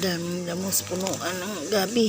daming damos punuan ng gabi.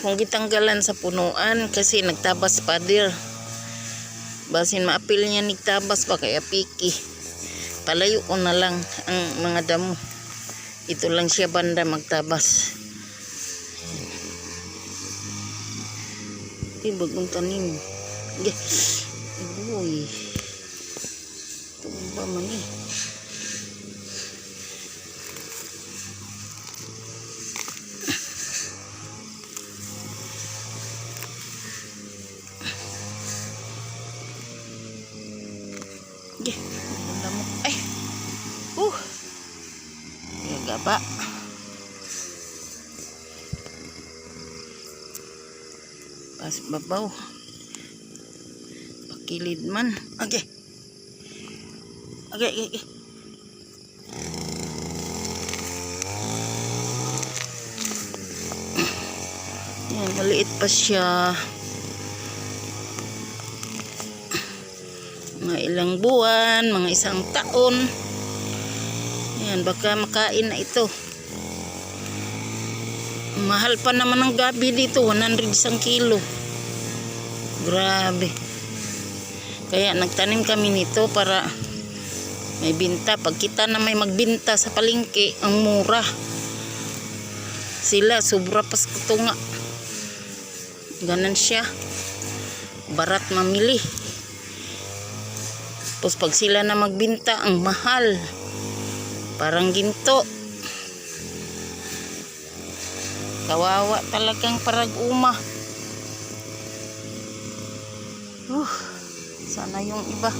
Kung gitanggalan sa punuan kasi nagtabas pader. Basin maapil niya nagtabas pa kaya piki. Palayo ko na lang ang mga damo. Ito lang siya banda magtabas. Ito bagong tanim. Uy. Ito ba man eh. Ge. Ang lamok. Ay. Uh. Yaga ba? Pas babaw. Pakilid man. Okay. Okay, okay, okay. Yan, maliit pa siya. Mga ilang buwan, mga isang taon. Yan, baka makain na ito. Mahal pa naman ang gabi dito, 100 isang kilo. Grabe. Kaya nagtanim kami nito para may binta. Pag kita na may magbinta sa palengke, ang mura. Sila, sobra pas ito nga. Ganan siya. Barat mamili. Tapos pag sila na magbinta, ang mahal. Parang ginto. Kawawa talagang parag-uma. Uh, sana yung iba.